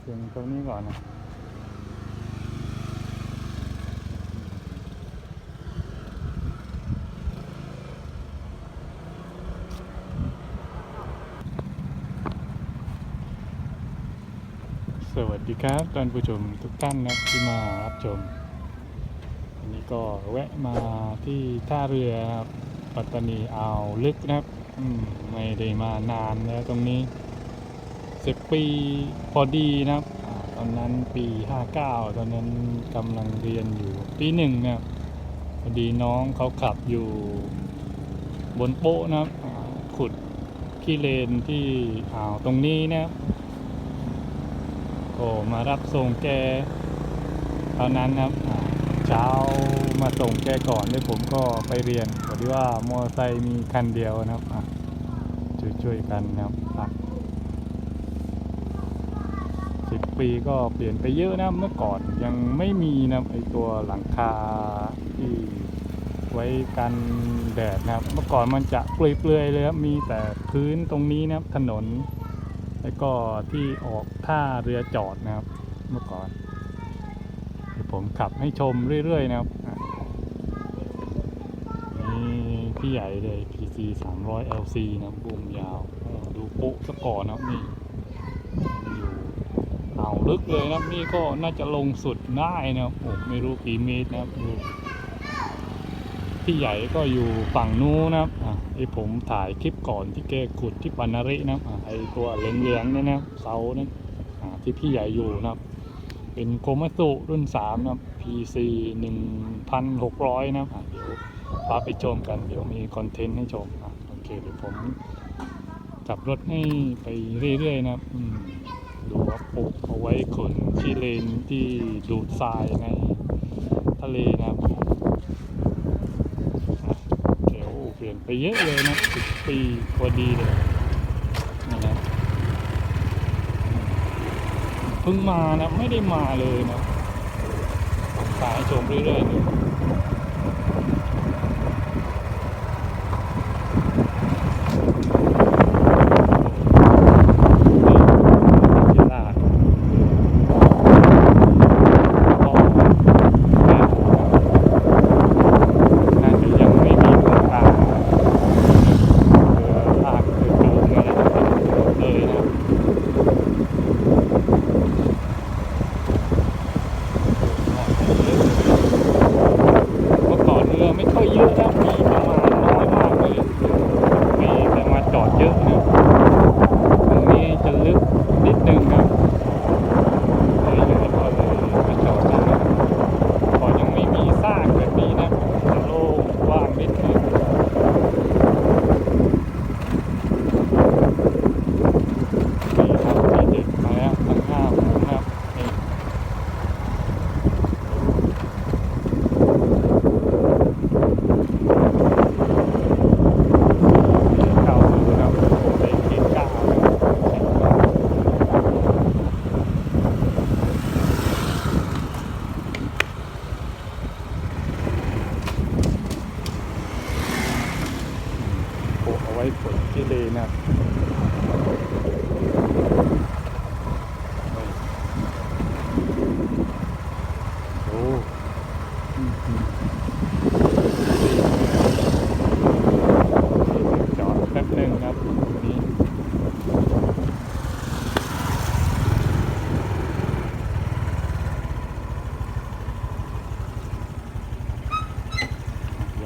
เสียงตรงนี้ก่อนนะสวัสดีครับท่านผู้ชมทุกท่านนะที่มารับชมวันนี้ก็แวะมาที่ท่าเรือปัตตานีอ่าวลึกนะครับไม่ได้มานานแล้วตรงนี้ สิบปีพอดีนะครับ ตอนนั้นปี 59 ตอนนั้นกำลังเรียนอยู่ปีหนึ่งนะครับพอดีน้องเขาขับอยู่บนโป๊ะนะครับ ขุดขี้เลนที่อ่าวตรงนี้นะครับโอ้มารับส่งแกตอนนั้นนะครับเช้ามาส่งแกก่อนด้วยผมก็ไปเรียนพอดีว่ามอเตอร์ไซค์มีคันเดียวนะครับช่วยๆกันนะครับสิบ ปีก็เปลี่ยนไปเยอะนะเมื่อก่อนยังไม่มีนะไอตัวหลังคาที่ไว้กันแดดนะครับ เมื่อก่อนมันจะเปลือยๆเลยครับมีแต่พื้นตรงนี้นะครับถนน แล้วก็ที่ออกท่าเรือจอดนะครับ เมื่อก่อนผมขับให้ชมเรื่อยๆนะครับนี่พี่ใหญ่เลย PC 300 LC นะบูมยาวดูปุ๊ซะก่อนนะนี่าวลึกเลยนะครับนี่ก็น่าจะลงสุดได้นะโอ้ไม่รู้กี่เมตรนะครับดูพี่ใหญ่ก็อยู่ฝั่งนู้นนะครับอะไอผมถ่ายคลิปก่อนที่แกขุดที่ปานารินะครับอะไอตัวเหลืองๆเนี่ยนะครับเสานั้นอะที่พี่ใหญ่อยู่นะครับ เป็นโคมัสุรุ่น3นะครับ PC 1,600 นะครับอะเดี๋ยวพาไปชมกันเดี๋ยวมีคอนเทนต์ให้ชมอะโอเคเดี๋ยวผมขับรถให้ไปเรื่อยๆนะครับ ว่าปลูกเอาไว้ขนที่เลนที่ดูดทรายในทะเลนะครับเดี๋ยวเปลี่ยนไปเยอะเลยนะสิบปีพอดีเลยนะครับเพิ่งมานะไม่ได้มาเลยนะสายชมเรื่อยๆ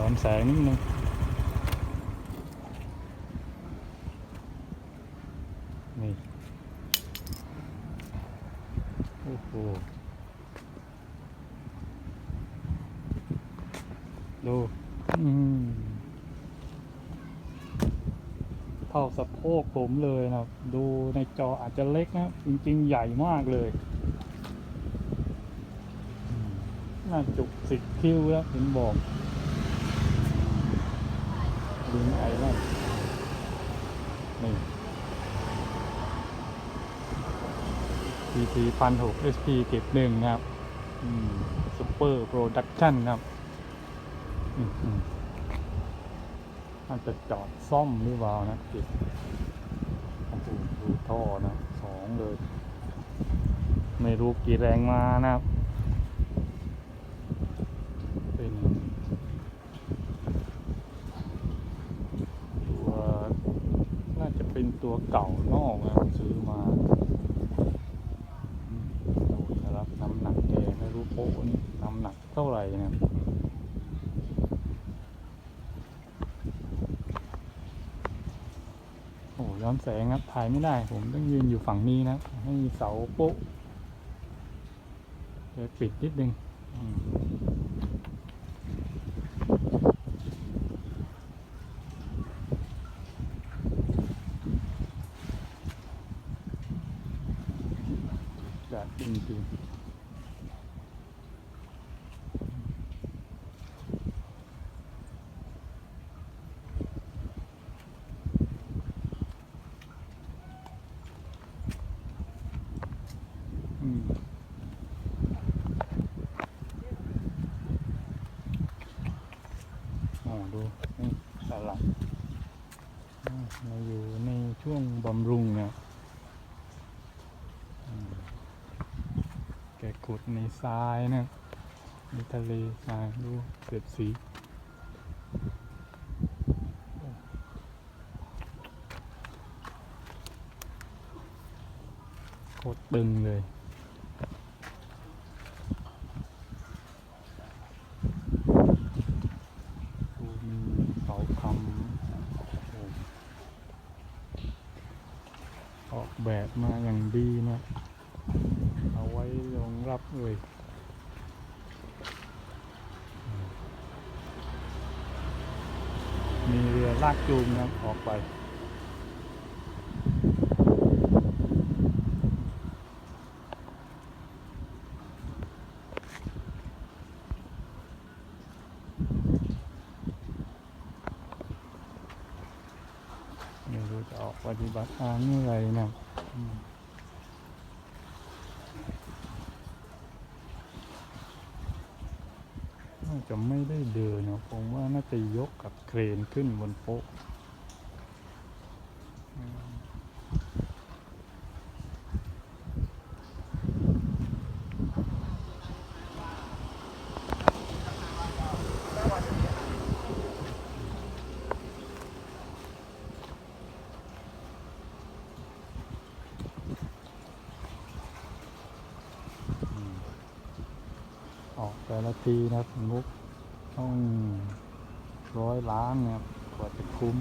ย้อนแสงนิดนึงนี่โอ้โหดูอืมเท่าสะโพกผมเลยนะครับดูในจออาจจะเล็กนะครับจริงๆ ใหญ่มากเลยน่าจุกสิบคิวแล้วเห็นบอก ลิงไอแลนด์นี่ PT พันหก SP เก็บหนึ่งครับซุปเปอร์โปรดักชั่นครับอืมอืมน่าจะจอดซ่อมหรือเปล่านะเก็บดูท่อนะสองเลย ไม่รู้กี่แรงมานะครับ เป็นตัวน่าจะเป็น ตัวเก่านอกนะครับซื้อมาอืมดูนะครับน้ำหนักแกไม่รู้โป๊ะนี่น้ำหนักเท่าไหร่นะครับโอ้ย้อนแสงครับถ่ายไม่ได้ ผมต้องยืนอยู่ฝั่งนี้นะครับให้เสาโป๊ะเดี๋ยวปิดนิดนึง อืม จัดจริงๆอืมอ๋อดูนี่สลัดอ่ามาอยู่ในช่วงบำรุงนะอืม แกขุดในทรายนะในทะเลทรายดูเสียดสีโคตรตึงเลยดูมีเสาคำโอ้ออกแบบมาอย่างดีนะ เอาไว้รองรับเลยอืมมีเรือ ลากจูงนะออกไป ไม่รู้จะออกปฏิบัติทางเมื่อไรนะอืม น่า จะไม่ได้เดินนะผมว่าน่าจะยกกับเครนขึ้นบนโป๊ะออกแต่ละทีนะครับงบ ต้องร้อยล้านนะครับกว่าจะคุ้ม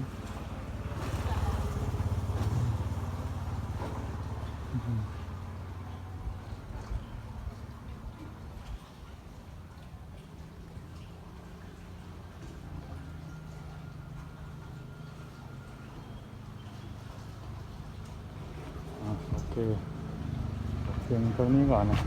โอเคเพียงตัวนี้ก่อนนะ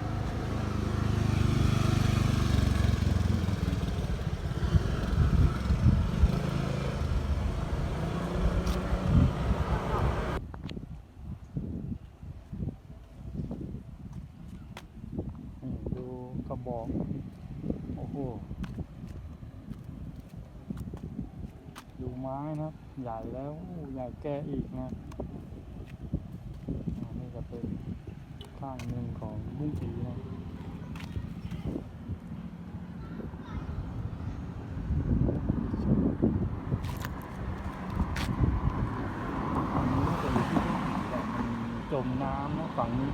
นี่ดูกระบ อกโอ้โหดูไม้นะครับใหญ่แล้วใหญ่แก่อีกนะนนี้จะเป็นข้างหนึ่งของบุ้งปีนะจมนจมน้ำนะฝั่งนี้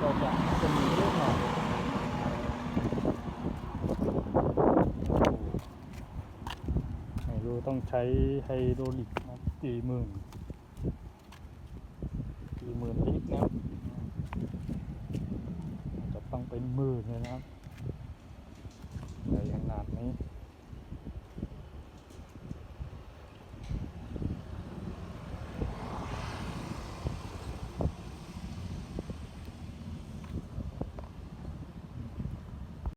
ก็จะจะมีเรื่องหน่อย ไฮโดรต้องใช้ไฮโดรลิกนะสี่หมื่นสี่หมื่นลิตรนะครัจะต้องเป็นหมื่นเลยนะครับใหญ่ขนาดนี้